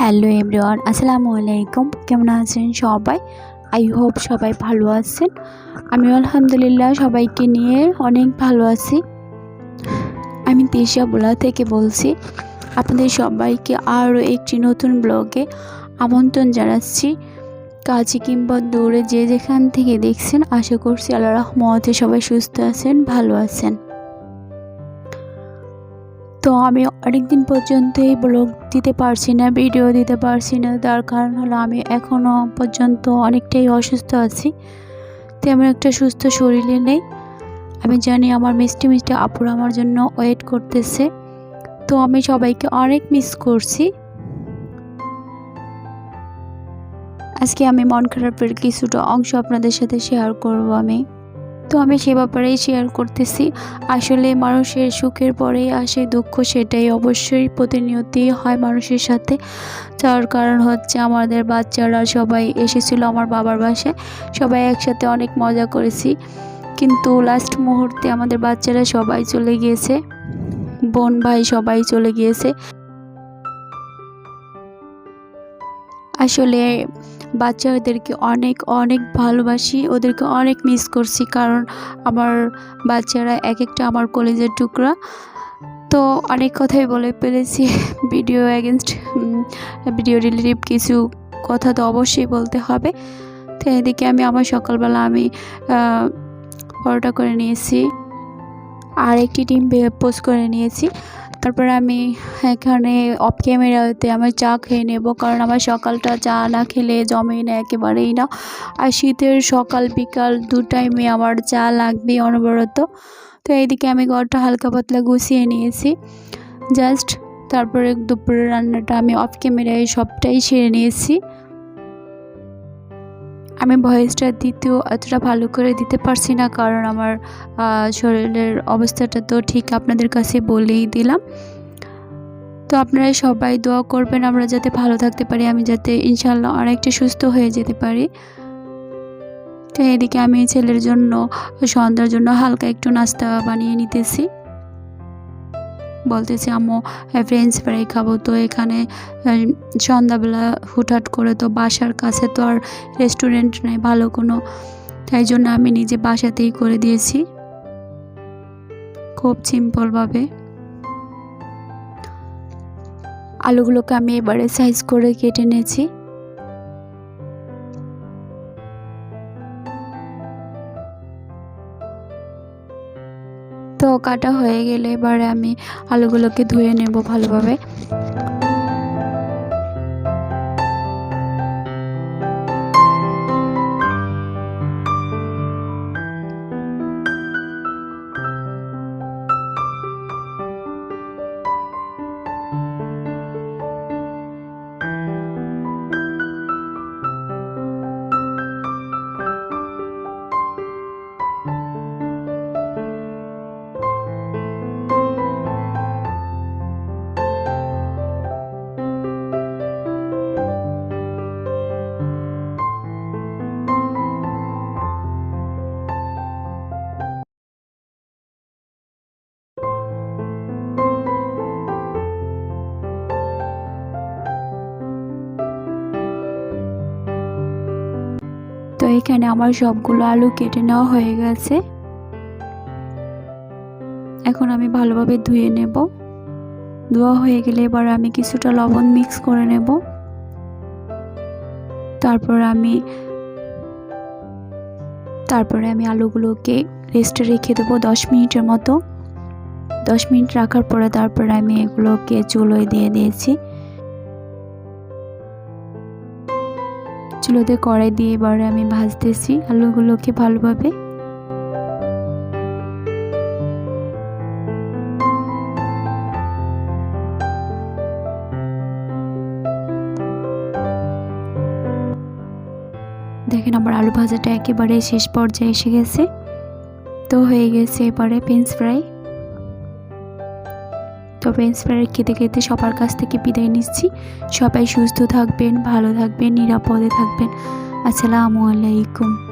Hello everyone, আসসালামু আলাইকুম। কেমন আছেন সবাই? আই হোপ সবাই ভালো আছেন। আমি আলহামদুলিল্লাহ, সবাইকে নিয়ে অনেক ভালো আছি। আমি তেশাবোলা থেকে বলছি, আপনাদের সবাইকে আরও একটি নতুন ব্লগে আমন্ত্রণ জানাচ্ছি। কাছে কিংবা দূরে যে যেখান থেকে দেখছেন, আশা করছি আল্লাহ রহমতে সবাই সুস্থ আছেন, ভালো আছেন। তো আমি অনেক দিন পর্যন্ত এই ব্লগ দিতে পারছি না ভিডিও দিতে পারছি না। তার কারণ হলো আমি এখনও পর্যন্ত অনেকটাই অসুস্থ আছি। তেমন একটা সুস্থ শরীরে নেই। আমি জানি আমার মিষ্টি মিষ্টি আপুর আমার জন্য ওয়েট করতেছে। তো আমি সবাইকে অনেক মিস করছি। আজকে আমি মন খারাপের কিছুটা অংশ আপনাদের সাথে শেয়ার করব আমি। তো আমি সে ব্যাপারেই শেয়ার করতেছি। আসলে মানুষের সুখের পরেই আসে দুঃখ, সেটাই অবশ্যই প্রতিনিয়তই হয় মানুষের সাথে। যার কারণ হচ্ছে আমাদের বাচ্চারা সবাই এসেছিল আমার বাবার বাসায়। সবাই একসাথে অনেক মজা করেছি। কিন্তু লাস্ট মুহূর্তে আমাদের বাচ্চারা সবাই চলে গিয়েছে। বোন, ভাই সবাই চলে গিয়েছে। আসলে বাচ্চাদেরকে অনেক অনেক ভালোবাসি, ওদেরকে অনেক মিস করছি কারণ আমার বাচ্চারা এক একটা আমার কলেজের টুকরা। তো অনেক কথাই বলে ফেলেছি ভিডিও অ্যাগেনস্ট ভিডিও রিলেটিভ কিছু কথা তো অবশ্যই বলতে হবে। তো এদিকে আমি আমার সকালবেলা আমি পরোটা করে নিয়েছি। আর একটি ডিম পোস্ট করে নিয়েছি। তারপর আমি এখানে অফ ক্যামেরাতে আমি চা খেয়ে নেব, কারণ আমার সকালটা চা না খেলে জমে না, একেবারেই না। আর শীতের সকাল বিকাল দু টাইমে আমার চা লাগবে অনবরত। তো এইদিকে আমি ঘরটা হালকা পাতলা গুছিয়ে নিয়েছি। জাস্ট তারপরে দুপুরের রান্নাটা আমি অফ ক্যামেরায় সবটাই সেরে নিয়েছি। আমি ভয়েসটা দিতেও এতটা ভালো করে দিতে পারছি না, কারণ আমার শরীরের অবস্থাটা তো ঠিক আপনাদের কাছে বলেই দিলাম। তো আপনারা সবাই দোয়া করবেন আমরা যাতে ভালো থাকতে পারি, আমি যাতে ইনশাল্লাহ অনেকটা সুস্থ হয়ে যেতে পারি। তো এদিকে আমি ছেলের জন্য, সন্ধ্যার জন্য হালকা একটু নাস্তা বানিয়ে নিতেছি। বলতেছি, আম্মু ফ্রেঞ্চ ফ্রাই খাব। তো এখানে সন্ধ্যাবেলা হুটহাট করে তো বাসার কাছে তো আর রেস্টুরেন্ট নেই, ভালো কোনো। তাই জন্য আমি নিজে বাসাতেই করে দিয়েছি। খুব সিম্পলভাবে আলুগুলোকে আমি এবারে সাইজ করে কেটে নিয়েছি। তো কাটা হয়ে গেলে এবারে আমি আলুগুলোকে ধুয়ে নেব ভালোভাবে। এখানে আমার সবগুলো আলু কেটে নেওয়া হয়ে গেছে। এখন আমি ভালোভাবে ধুয়ে নেব। ধোয়া হয়ে গেলে এবার আমি কিছুটা লবণ মিক্স করে নেব। তারপর আমি তারপরে আমি আলুগুলোকে রেস্টে রেখে দেবো দশ মিনিটের মতো। দশ মিনিট রাখার পরে তারপরে আমি এগুলোকে চুলোয় দিয়ে দিয়েছি। চুলোতে কড়াই দিয়ে এবারে আমি ভাজতেছি আলুগুলোকে ভালোভাবে। দেখেন আমার আলু ভাজাটা একেবারে শেষ পর্যায়ে এসে গেছে। তো হয়ে গেছে এবারে পেন্স ফ্রাই তো ইন্সপায়ার খেতে খেতে সবার কাছ থেকে বিদায় নিচ্ছি। সবাই সুস্থ থাকবেন, ভালো থাকবেন, নিরাপদে থাকবেন। আসসালামু আলাইকুম।